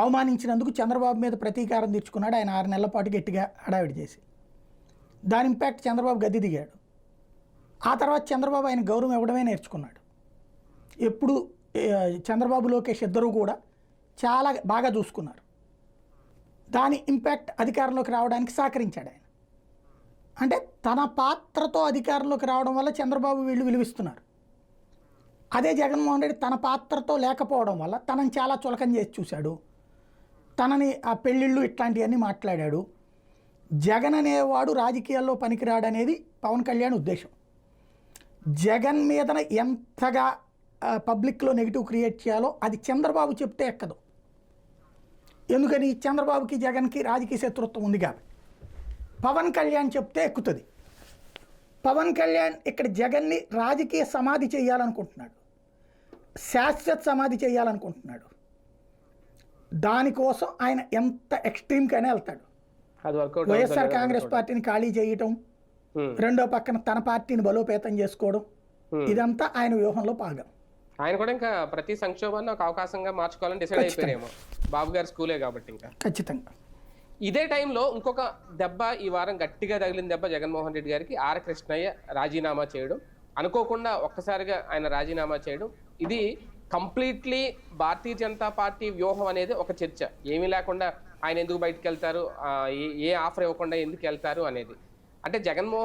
అవమానించినందుకు చంద్రబాబు మీద ప్రతీకారం తీర్చుకున్నాడు. ఆయన ఆరు నెలల పాటు గట్టిగా హడావిడి చేసి. దాని ఇంపాక్ట్ చంద్రబాబు గద్దె దిగాడు. ఆ తర్వాత చంద్రబాబు ఆయన గౌరవం ఇవ్వడమే నేర్చుకున్నాడు. ఎప్పుడు చంద్రబాబు లోకేష్ ఇద్దరూ కూడా చాలా బాగా చూసుకున్నారు. దాని ఇంపాక్ట్ అధికారంలోకి రావడానికి సహకరించాడు ఆయన. అంటే తన పాత్రతో అధికారంలోకి రావడం వల్ల చంద్రబాబు వీళ్ళు విలువిస్తున్నారు. అదే జగన్మోహన్ రెడ్డి తన పాత్రతో లేకపోవడం వల్ల తనని చాలా చులకం చేసి చూశాడు. తనని ఆ పెళ్ళిళ్ళు ఇట్లాంటివన్నీ మాట్లాడాడు. జగన్ అనేవాడు రాజకీయాల్లో పనికిరాడనేది పవన్ కళ్యాణ్ ఉద్దేశం. జగన్ మీదన ఎంతగా పబ్లిక్లో నెగిటివ్ క్రియేట్ చేయాలో అది చంద్రబాబు చెప్తే ఎక్కదు. ఎందుకని? చంద్రబాబుకి జగన్కి రాజకీయ శత్రుత్వం ఉంది కాబట్టి. పవన్ కళ్యాణ్ చెప్తే ఎక్కుతుంది. పవన్ కళ్యాణ్ ఇక్కడ జగన్ని రాజకీయ సమాధి చేయాలనుకుంటున్నాడు. శాశ్వత సమాధి చేయాలనుకుంటున్నాడు. దానికోసం ఆయన ఎంత ఎక్స్ట్రీమ్కైనా వెళ్తాడు. వైఎస్ఆర్ కాంగ్రెస్ పార్టీని ఖాళీ చేయటం రెండో పక్కన తన పార్టీని బలోపేతం చేసుకోవడం ఇదంతా ఆయన వ్యూహంలో భాగం. ఆయన కూడా ఇంకా ప్రతి సంక్షోభాన్ని ఒక అవకాశంగా మార్చుకోవాలని డిసైడ్ అయిపోయారేమో బాబు గారి స్కూలే కాబట్టి ఇంకా. ఖచ్చితంగా. ఇదే టైంలో ఇంకొక దెబ్బ ఈ వారం గట్టిగా తగిలిన దెబ్బ జగన్మోహన్ రెడ్డి గారికి ఆర్ కృష్ణయ్య రాజీనామా చేయడం. అనుకోకుండా ఒక్కసారిగా ఆయన రాజీనామా చేయడం. ఇది కంప్లీట్లీ భారతీయ జనతా పార్టీ వ్యూహం అనేది ఒక చర్చ. ఏమీ లేకుండా ఆయన ఎందుకు బయటకు వెళ్తారు? ఏ ఆఫర్ ఇవ్వకుండా ఎందుకు వెళ్తారు అనేది. అంటే జగన్మోహన్